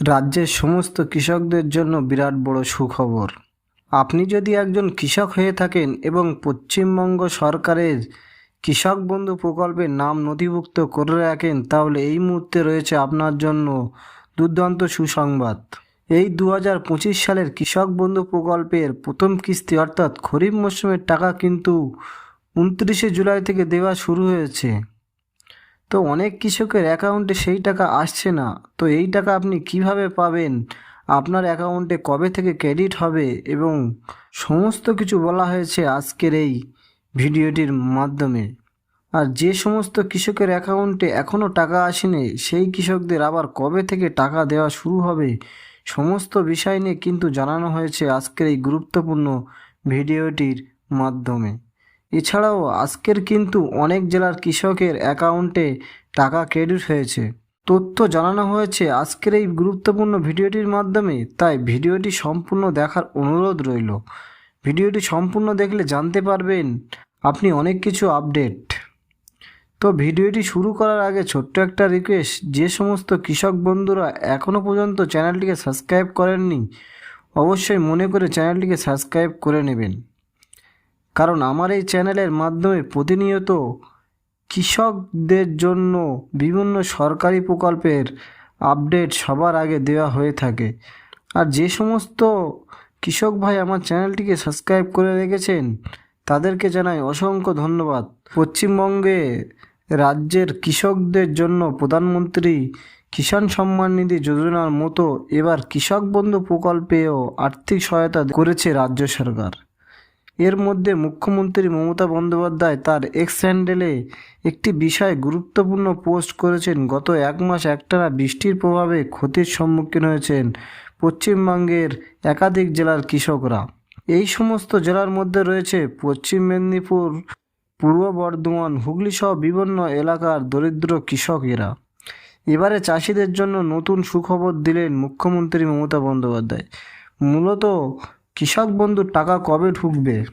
রাজ্যের সমস্ত কৃষকদের জন্য বিরাট বড় সুখবর। আপনি যদি একজন কৃষক হয়ে থাকেন এবং পশ্চিমবঙ্গ সরকারের কৃষক বন্ধু প্রকল্পের নাম নথিভুক্ত করে রাখেন, তাহলে এই মুহূর্তে রয়েছে আপনার জন্য দুর্দান্ত সুসংবাদ। এই দু হাজার পঁচিশ সালের কৃষক বন্ধু প্রকল্পের প্রথম কিস্তি অর্থাৎ খরিফ মরশুমের টাকা কিন্তু উনত্রিশে জুলাই থেকে দেওয়া শুরু হয়েছে। তো অনেক কৃষকের অ্যাকাউন্টে সেই টাকা আসছে না। তো এই টাকা আপনি কীভাবে পাবেন? আপনার অ্যাকাউন্টে কবে থেকে ক্রেডিট হবে? এবং সমস্ত কিছু বলা হয়েছে আজকের এই ভিডিওটির মাধ্যমে। আর যে সমস্ত কৃষকের অ্যাকাউন্টে এখনও টাকা আসেনি, সেই কৃষকদের আবার কবে থেকে টাকা দেওয়া শুরু হবে, সমস্ত বিষয় নিয়ে কিন্তু জানানো হয়েছে আজকের এই গুরুত্বপূর্ণ ভিডিওটির মাধ্যমে। এছাড়াও আজকের কিন্তু অনেক জেলার কৃষকের অ্যাকাউন্টে টাকা ক্রেডিট হয়েছে। তথ্য জানানো হয়েছে আজকের এই গুরুত্বপূর্ণ ভিডিওটির মাধ্যমে, তাই ভিডিওটি সম্পূর্ণ দেখার অনুরোধ রইল। ভিডিওটি সম্পূর্ণ দেখলে জানতে পারবেন আপনি অনেক কিছু আপডেট। তো ভিডিওটি শুরু করার আগে ছোট্ট একটা রিকোয়েস্ট, যে সমস্ত কৃষক বন্ধুরা এখনও পর্যন্ত চ্যানেলটিকে সাবস্ক্রাইব করেননি, অবশ্যই মনে করে চ্যানেলটিকে সাবস্ক্রাইব করে নেবেন। কারণ আমার এই চ্যানেলের মাধ্যমে প্রতিনিয়ত কৃষকদের জন্য বিভিন্ন সরকারি প্রকল্পের আপডেট সবার আগে দেওয়া হয়ে থাকে। আর যে সমস্ত কৃষক ভাই আমার চ্যানেলটিকে সাবস্ক্রাইব করে রেখেছেন, তাদেরকে জানাই অসংখ্য ধন্যবাদ। পশ্চিমবঙ্গে রাজ্যের কৃষকদের জন্য প্রধানমন্ত্রী কিষাণ সম্মান নিধি যোজনার মতো এবার কৃষক বন্ধু প্রকল্পেও আর্থিক সহায়তা করেছে রাজ্য সরকার। এর মধ্যে মুখ্যমন্ত্রী মমতা বন্দ্যোপাধ্যায় তার এক্স হ্যান্ডেলে একটি বিষয় গুরুত্বপূর্ণ পোস্ট করেছেন। গত এক মাস একটানা বৃষ্টির প্রভাবে ক্ষতির সম্মুখীন হয়েছেন পশ্চিমবঙ্গের একাধিক জেলার কৃষকরা। এই সমস্ত জেলার মধ্যে রয়েছে পশ্চিম মেদিনীপুর, পূর্ব বর্ধমান, হুগলি সহ বিভিন্ন এলাকার দরিদ্র কৃষকেরা। এবারে চাষিদের জন্য নতুন সুখবর দিলেন মুখ্যমন্ত্রী মমতা বন্দ্যোপাধ্যায়। মূলত কৃষক বন্ধুর টাকা কবে ঢুকবে?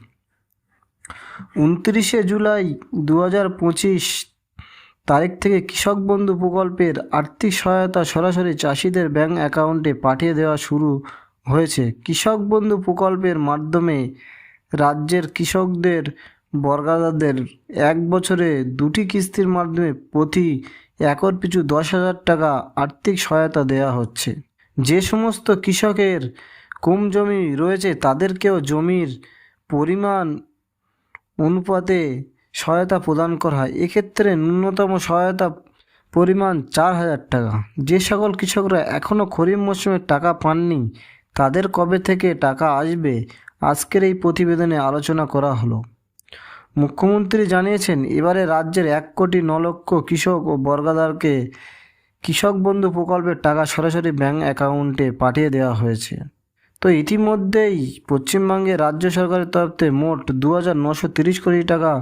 উনত্রিশে জুলাই দু পঁচিশ তারিখ থেকে কৃষক বন্ধু প্রকল্পের আর্থিক সহায়তা সরাসরি চাষিদের ব্যাংক অ্যাকাউন্টে পাঠিয়ে দেওয়া শুরু হয়েছে। কৃষক বন্ধু প্রকল্পের মাধ্যমে রাজ্যের কৃষকদের, বর্গাদাদের এক বছরে দুটি কিস্তির মাধ্যমে প্রতি একর পিছু দশ হাজার টাকা আর্থিক সহায়তা দেওয়া হচ্ছে। যে সমস্ত কৃষকের কম জমি রয়েছে, তাদেরকেও জমির পরিমাণ অনুপাতে সহায়তা প্রদান করা হয়। এক্ষেত্রে ন্যূনতম সহায়তা পরিমাণ চার হাজার টাকা। যে সকল কৃষকরা এখনও খরিফ মৌসুমের টাকা পাননি, তাদের কবে থেকে টাকা আসবে, আজকের এই প্রতিবেদনে আলোচনা করা হলো। মুখ্যমন্ত্রী জানিয়েছেন, এবারে রাজ্যের এক কোটি ন লক্ষ কৃষক ও বর্গাদারকে কৃষক বন্ধু প্রকল্পের টাকা সরাসরি ব্যাঙ্ক অ্যাকাউন্টে পাঠিয়ে দেওয়া হয়েছে। তো ইতিমধ্যেই পশ্চিমবঙ্গে রাজ্য সরকারের তরফ মোট দু হাজার নশো তিরিশ কোটি টাকা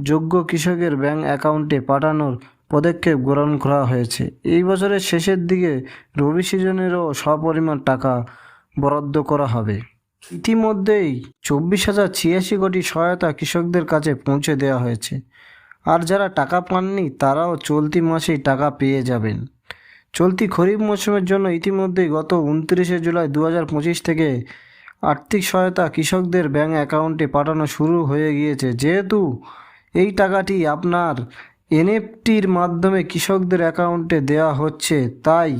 যোগ্য কৃষকের ব্যাংক অ্যাকাউন্টে পাঠানোর পদক্ষেপ গ্রহণ করা হয়েছে। এই বছরের শেষের দিকে রবি সিজনেরও সপরিমাণ টাকা বরাদ্দ করা হবে। ইতিমধ্যেই চব্বিশ হাজার ছিয়াশি কোটি সহায়তা কৃষকদের কাছে পৌঁছে দেওয়া হয়েছে। আর যারা টাকা পাননি, তারাও চলতি মাসেই টাকা পেয়ে যাবেন। চলতি খরিফ মৌসুমের জন্য ইতিমধ্যেই গত উনত্রিশে জুলাই দু হাজার পঁচিশ থেকে আর্থিক সহায়তা কৃষকদের ব্যাঙ্ক অ্যাকাউন্টে পাঠানো শুরু হয়ে গিয়েছে। যেহেতু এই টাকাটি আপনার এনএফটির মাধ্যমে কৃষকদের অ্যাকাউন্টে দেওয়া হচ্ছে, তাই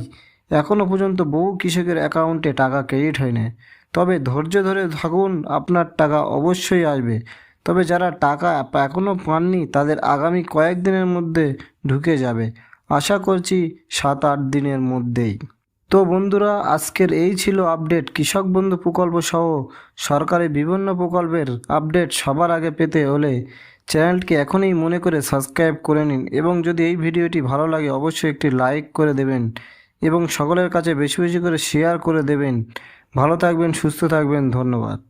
এখনও পর্যন্ত বহু কৃষকের অ্যাকাউন্টে টাকা ক্রেডিট হয়নি। তবে ধৈর্য ধরে থাকুন, আপনার টাকা অবশ্যই আসবে। তবে যারা টাকা এখনও পাননি, তাদের আগামী কয়েকদিনের মধ্যে ঢুকে যাবে। আশা করছি সাত আট দিনের মধ্যেই। তো বন্ধুরা, আজকের এই ছিল আপডেট। কৃষক বন্ধু প্রকল্প সহ সরকারি বিভিন্ন প্রকল্পের আপডেট সবার আগে পেতে হলে চ্যানেলটি এখনই মনে করে সাবস্ক্রাইব করে নিন এবং যদি এই ভিডিওটি ভালো লাগে, অবশ্যই একটি লাইক করে দেবেন এবং সকলের কাছে বেশি বেশি করে শেয়ার করে দেবেন। ভালো থাকবেন, সুস্থ থাকবেন, ধন্যবাদ।